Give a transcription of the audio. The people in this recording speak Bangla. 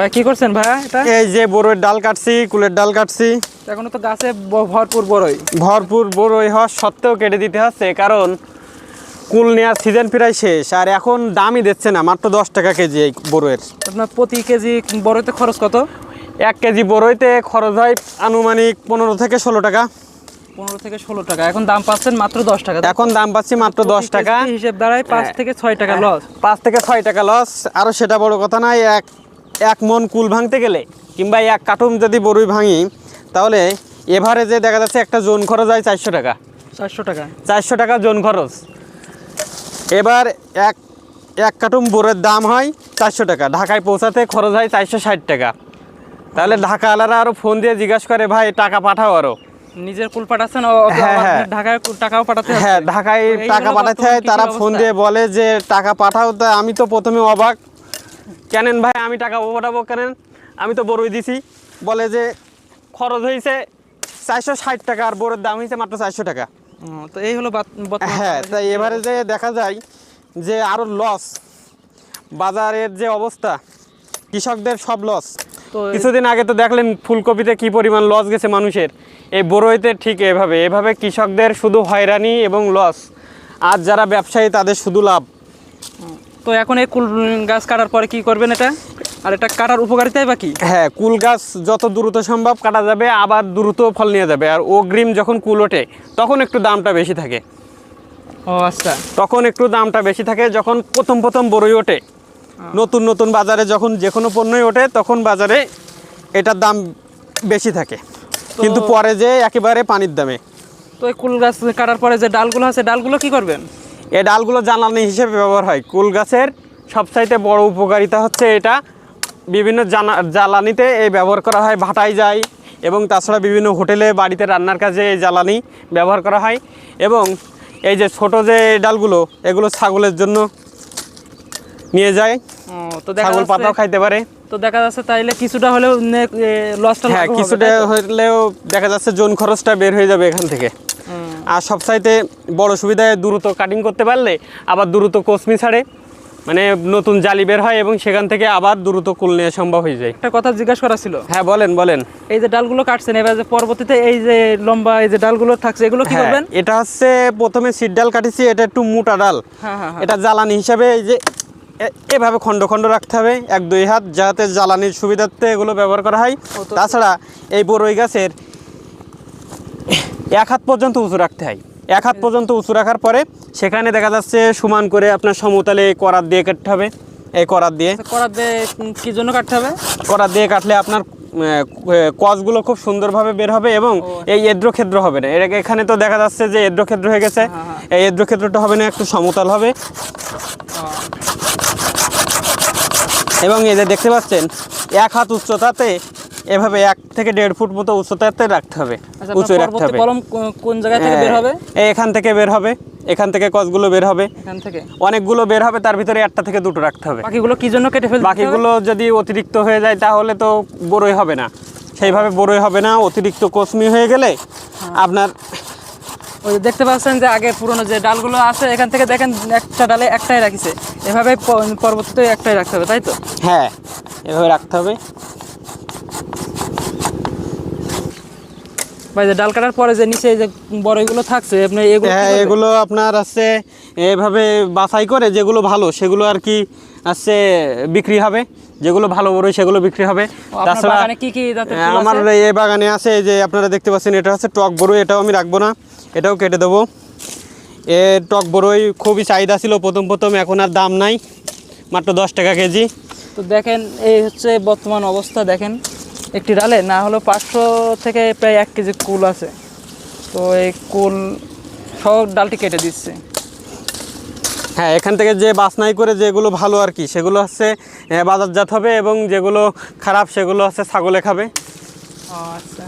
ভাই কি করছেন ভাই এটা? এই যে বড়ইয়ের ডাল কাটছি কুলের ডাল কাটছি। এখনও তো গাছে ভরপুর বড়ই। ভরপুর বড়ই হওয়া সত্ত্বেও কেটে দিতে হচ্ছে কারণ কুল নেওয়ার সিজন প্রায় শেষ আর এখন দামই দিচ্ছে না মাত্র দশ টাকা কেজি এই বড়ইয়ের। আপনার প্রতি কেজি বড়ইতে খরচ কত? এক কেজি বড়ইতে খরচ হয় আনুমানিক পনেরো থেকে ষোলো টাকা। পনেরো থেকে ষোলো টাকা এখন দাম পাচ্ছেন মাত্র দশ টাকা। এখন দাম পাচ্ছি মাত্র দশ টাকা। হিসেব দাঁড়ায় পাঁচ। থেকে ছয় টাকা লস পাঁচ থেকে ছয় টাকা লস আরও সেটা বড় কথা নয় এক এক মন কুল ভাঙতে গেলে কিংবা এক কার্টুন যদি বড়ই ভাঙি তাহলে এভারেজে দেখা যাচ্ছে একটা জোন খরচ হয় চারশো টাকা। চারশো টাকা। চারশো টাকা জোন খরচ। এবার এক এক কার্টুন বোরের দাম হয় চারশো টাকা। ঢাকায় পৌঁছাতে খরচ হয় চারশো ষাট টাকা। তাহলে ঢাকা আলারা আরও ফোন দিয়ে জিজ্ঞাসা করে ভাই টাকা পাঠাও আরও নিজের কুল পাঠাচ্ছেন হ্যাঁ, হ্যাঁ। ঢাকায় টাকাও পাঠাতে হ্যাঁ ঢাকায় টাকা পাঠাতে হয়। তারা ফোন দিয়ে বলে যে টাকা পাঠাও। তা আমি তো প্রথমে অবাক। কেনেন ভাই আমি টাকা পাঠাবো কেনেন? আমি তো বড়ই দিছি। বলে যে খরচ হয়েছে চারশো ষাট টাকা আর বড়ের দাম হয়েছে মাত্র চারশো টাকা। তো এই হলো হ্যাঁ তাই এবারে যে দেখা যায় যে আরও লস বাজারের যে অবস্থা কৃষকদের সব লস তো কিছুদিন আগে তো দেখলেন ফুলকপিতে কি পরিমাণ লস গেছে মানুষের। এই বড়ইতে ঠিক এভাবে এভাবে কৃষকদের শুধু হয়রানি এবং লস আর যারা ব্যবসায়ী তাদের শুধু লাভ। তো এখন এই কুল গাছ কাটার পরে কি করবেন এটা? আর এটা কাটার উপকারিতাই বা কি? হ্যাঁ কুল গাছ যত দ্রুত সম্ভব কাটা যাবে আবার দ্রুত ফল নিয়ে যাবে। আর অগ্রিম যখন কুল ওঠে তখন একটু দামটা বেশি থাকে। ও আচ্ছা। তখন একটু দামটা বেশি থাকে যখন প্রথম প্রথম বড়ই ওঠে। নতুন নতুন বাজারে যখন যে কোনো পণ্যই ওঠে তখন বাজারে এটার দাম বেশি থাকে। কিন্তু পরে যে একেবারে পানির দামে। তো এই কুল গাছ কাটার পরে যে ডালগুলো আছে ডালগুলো কি করবেন? এই ডালগুলো জ্বালানি হিসেবে ব্যবহার হয়। কুল গাছের সবচাইতে বড় উপকারিতা হচ্ছে এটা। বিভিন্ন জানা জ্বালানিতে এই ব্যবহার করা হয় ভাটায় যায় এবং তাছাড়া বিভিন্ন হোটেলে বাড়িতে রান্নার কাজে এই জ্বালানি ব্যবহার করা হয় এবং এই যে ছোট যে ডালগুলো এগুলো ছাগলের জন্য নিয়ে যায়। তো ছাগল পাতাও খাইতে পারে। তো দেখা যাচ্ছে তাইলে কিছুটা হলেও লসটা হ্যাঁ কিছুটা হলেও দেখা যাচ্ছে জোন খরচটা বের হয়ে যাবে এখান থেকে। আর সবচাইতে বড় সুবিধায় দ্রুত কাটিং করতে পারলে আবার দ্রুত কোসমি ছাড়ে মানে নতুন জালি বের হয় এবং সেখান থেকে আবার দ্রুত কুল নেওয়া সম্ভব হয়ে যায়। একটা কথা জিজ্ঞাসা করা ছিল। হ্যাঁ বলেন বলেন। এই যে ডালগুলো কাটছেন এবার যে পরবর্তীতে এই যে লম্বা এই যে ডালগুলো থাকছে এগুলো কি হ্যাঁ করবেন? এটা হচ্ছে প্রথমে সিট ডাল কাটিছি এটা একটু মোটা ডাল। হ্যাঁ হ্যাঁ এটা জ্বালানি হিসাবে এই যে এভাবে খণ্ড খণ্ড রাখতে হবে এক দুই হাত যাতে জ্বালানির সুবিধার্থে এগুলো ব্যবহার করা হয়। তাছাড়া এই বড়ই গাছের এক হাত পর্যন্ত উঁচু রাখতে হয়। এক হাত পর্যন্ত উঁচু রাখার পরে সেখানে দেখা যাচ্ছে সমান করে আপনার সমতলে করাত দিয়ে কাটতে হবে। এই করাত দিয়ে। তো করার দিয়ে কি জন্য কাটতে হবে? করাত দিয়ে কাটলে আপনার কজগুলো খুব সুন্দরভাবে বের হবে এবং এই এদ্র ক্ষেত্র হবে না। এর এখানে তো দেখা যাচ্ছে যে এদ্র ক্ষেত্র হয়ে গেছে। হ্যাঁ, এই এদ্র ক্ষেত্রটা হবে না একটু সমতল হবে। এবং এই যে দেখতে পাচ্ছেন এক হাত উচ্চতাতে এভাবে এক থেকে দেড় ফুট মতো উচ্চতাতে রাখতে হবে আচ্ছা উঁচু রাখতে হবে। কলম কোন- জায়গা থেকে বের হবে? এখান থেকে বের হবে এখান থেকে কজগুলো বের হবে। এখান থেকে? অনেকগুলো বের হবে তার ভিতরে একটা থেকে দুটো রাখতে হবে। বাকিগুলো কি জন্য কেটে ফেলবে বাকিগুলো যদি অতিরিক্ত হয়ে যায় তাহলে তো বড়ই হবে না। সেইভাবে বড়ই হবে না অতিরিক্ত কসমি হয়ে গেলে আপনার ওই যে দেখতে পাচ্ছেন যে আগে পুরনো যে ডালগুলো আছে এখান থেকে দেখেন একটা ডালে একটাই রাখিছে। এভাবে পরবর্তীতে একটাই রাখতে হবে তাই তো? হ্যাঁ এভাবে রাখতে হবে। ভাই যে ডাল কাটার পরে যে নিচে যে বড়গুলো থাকছে আপনি এগুলো হ্যাঁ এগুলো আপনার আছে এভাবে বাছাই করে যেগুলো ভালো সেগুলো আর কি আছে বিক্রি হবে। যেগুলো ভালো বড়ই সেগুলো বিক্রি হবে। জাতের হ্যাঁ, আমার? এই বাগানে আছে যে আপনারা দেখতে পাচ্ছেন এটা হচ্ছে টক বড়ই এটাও আমি রাখব না এটাও কেটে দেবো। এ টক বড়ই খুবই চাহিদা ছিল প্রথম প্রথম এখন আর দাম নাই মাত্র দশ টাকা কেজি। তো দেখেন এই হচ্ছে বর্তমান অবস্থা দেখেন। একটি ডালে না হলো পাঁচশো থেকে প্রায় এক কেজি কুল আছে। তো এই কুল সব ডালটি কেটে দিচ্ছে। হ্যাঁ এখান থেকে যে বাসনাই করে যেগুলো ভালো আর কি সেগুলো হচ্ছে বাজারজাত হবে এবং যেগুলো খারাপ সেগুলো হচ্ছে ছাগলে খাবে। আচ্ছা।